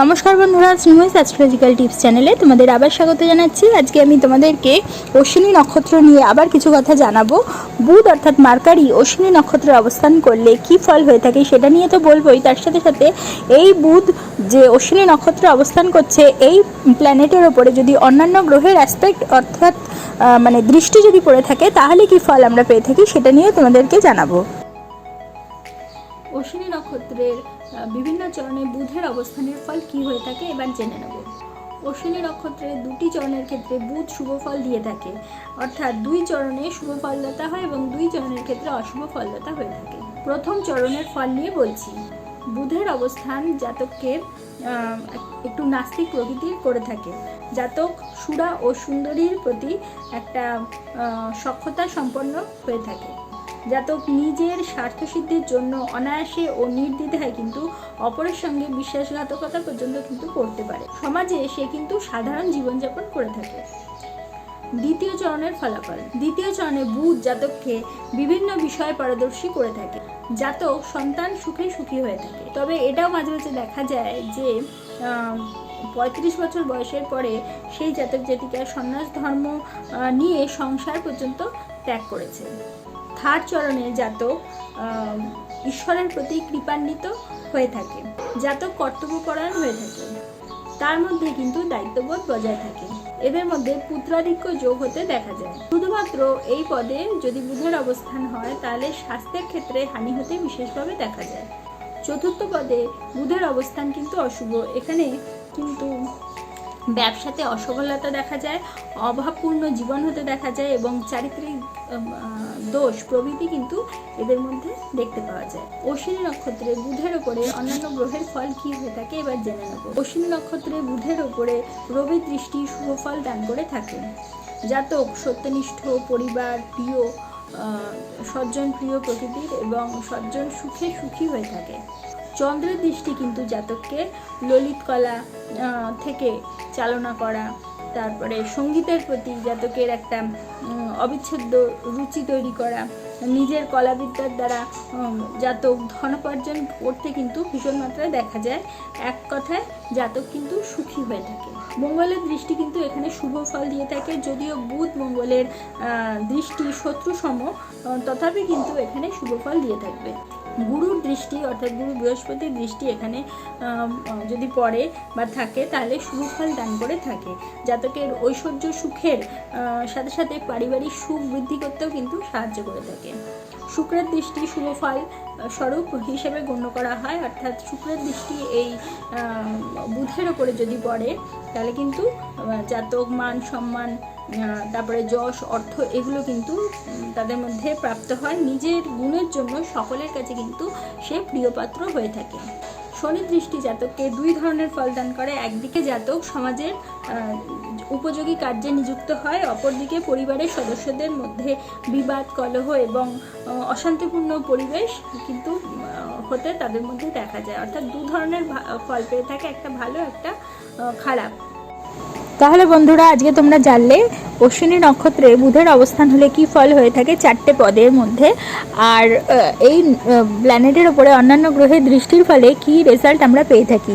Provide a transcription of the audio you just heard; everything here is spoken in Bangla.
নমস্কার বন্ধুরা শ্রীময়ী অ্যাস্ট্রোলজিক্যাল টিপস চ্যানেলে তোমাদের আবার স্বাগত জানাচ্ছি। আজকে আমি তোমাদেরকে অশ্বিনী নক্ষত্র নিয়ে আবার কিছু কথা জানাব। বুধ অর্থাৎ মার্কারি অশ্বিনী নক্ষত্রে অবস্থান করলে কি ফল হয়ে থাকে সেটা নিয়ে তো বলবোই। তার সাথে সাথে এই বুধ যে অশ্বিনী নক্ষত্রে অবস্থান করছে, এই প্ল্যানেটের ওপরে যদি অন্যান্য গ্রহের অ্যাসপেক্ট অর্থাৎ মানে দৃষ্টি যদি পড়ে থাকে, তাহলে কি ফল আমরা পেয়ে থাকি সেটা নিয়ে তোমাদেরকে জানাব। অশ্বিনী নক্ষত্রের বিভিন্ন চরণে বুধের অবস্থানের ফল কি হয়ে থাকে এবার জেনে নেব। অশ্বিনী নক্ষত্রে দুটি চরণের ক্ষেত্রে বুধ শুভ ফল দিয়ে থাকে। অর্থাৎ দুই চরণে শুভ ফলদাতা হয় এবং দুই চরণের ক্ষেত্রে অশুভ ফলদাতা হয়ে থাকে। প্রথম চরণের ফল নিয়ে বলছি। বুধের অবস্থান জাতককে একটু নাস্তিক প্রকৃতির করে থাকে। জাতক সুরা ও সুন্দরীর প্রতি একটা সক্ষতা সম্পন্ন হয়ে থাকে। জাতক নিজের স্বার্থসিদ্ধির জন্য অনায়াসে ও নির্দ্বিধায় কিন্তু অপরের সঙ্গে বিশ্বাসঘাতকতা পর্যন্ত কিন্তু করতে পারে। সমাজে সে কিন্তু সাধারণ জীবনযাপন করে থাকে। দ্বিতীয় চরণের ফলাফল। দ্বিতীয় চরণে বুধ জাতককে বিভিন্ন বিষয়ে পারদর্শী করে থাকে। জাতক সন্তান সুখে সুখী হয়ে থাকে। তবে এটাও মাঝে মাঝে দেখা যায় যে পঁয়ত্রিশ বছর বয়সের পরে সেই জাতক জাতিকা সন্ন্যাস ধর্ম নিয়ে সংসার পর্যন্ত ত্যাগ করেছে। থার্ড চরণে জাতক ঈশ্বরের প্রতি কৃপান্বিত হয়ে থাকে, জাতক কর্তব্যপরায়ণ হয়ে থাকে। তার মধ্যে কিন্তু দায়িত্ববোধ বজায় থাকে। এদের মধ্যে পুত্রাধিক্য যোগ হতে দেখা যায়। শুধুমাত্র এই পদে যদি বুধের অবস্থান হয়, তাহলে স্বাস্থ্যের ক্ষেত্রে হানি হতে বিশেষভাবে দেখা যায়। চতুর্থ পদে বুধের অবস্থান কিন্তু অশুভ। এখানে কিন্তু ব্যবসাতে অসফলতা দেখা যায়, অভাবপূর্ণ জীবন হতে দেখা যায় এবং চারিত্রিক দোষ প্রভৃতি কিন্তু এদের মধ্যে দেখতে পাওয়া যায়। অশ্বিনী নক্ষত্রে বুধের ওপরে অন্যান্য গ্রহের ফল কি হয়ে থাকে এবার জেনে নেব। অশ্বিনী নক্ষত্রে বুধের ওপরে রবি দৃষ্টি, শুভ ফল দান করে থাকে জাতক, সত্যনিষ্ঠ, পরিবার, প্রিয় সজ্জন প্রিয় প্রকৃতির এবং সজ্জন সুখে সুখী হয়ে থাকে। চন্দ্রের দৃষ্টি কিন্তু জাতককে ললিত কলা থেকে চালনা করা, তারপরে সঙ্গীতের প্রতি জাতকের একটা অবিচ্ছেদ্য রুচি তৈরি করা নিজের কলাবিদ্যার দ্বারা জাতক ধনোপার্জন করতে কিন্তু ভীষণ মাত্রায় দেখা যায়। এক কথায়, জাতক কিন্তু সুখী হয়ে থাকে। মঙ্গলের দৃষ্টি কিন্তু এখানে শুভ ফল দিয়ে থাকে, যদিও বুধ মঙ্গলের দৃষ্টি শত্রু সম তথাপি কিন্তু এখানে শুভ ফল দিয়ে থাকবে। গুরুর দৃষ্টি, অর্থাৎ গুরু বৃহস্পতির দৃষ্টি এখানে যদি পড়ে বা থাকে, তাহলে শুভফল দান করে থাকে। জাতকের ঐশ্বর্য সুখের সাথে সাথে পারিবারিক সুখ বৃদ্ধি করতেও কিন্তু সাহায্য করে থাকে। শুক্রের দৃষ্টি শুভ ফল স্বরূপ হিসেবে গণ্য করা হয়। অর্থাৎ শুক্রের দৃষ্টি এই বুধের ওপরে যদি পড়ে, তাহলে কিন্তু জাতক, মান, সম্মান তারপরে যশ, অর্থ এগুলো কিন্তু তাদের মধ্যে প্রাপ্ত হয়। নিজের গুণের জন্য সকলের কাছে কিন্তু সে প্রিয়পাত্র হয়ে থাকে। শনি দৃষ্টি জাতককে দুই ধরনের ফল দান করে। একদিকে জাতক সমাজের উপযোগী কার্যে নিযুক্ত হয়। অপরদিকে পরিবারের সদস্যদের মধ্যে বিবাদ, কলহ এবং অশান্তিপূর্ণ পরিবেশ কিন্তু হতে তাদের মধ্যে দেখা যায়। অর্থাৎ দু ধরনের ফল পেয়ে থাকে। একটা ভালো, একটা খারাপ। তাহলে বন্ধুরা, আজকে তোমরা জানলে অশ্বিনী নক্ষত্রে বুধের অবস্থান হলে কি ফল হয়ে থাকে চারটে পদের মধ্যে। আর এই প্ল্যানেটের ওপরে অন্যান্য গ্রহের দৃষ্টির ফলে কি রেজাল্ট আমরা পেয়ে থাকি।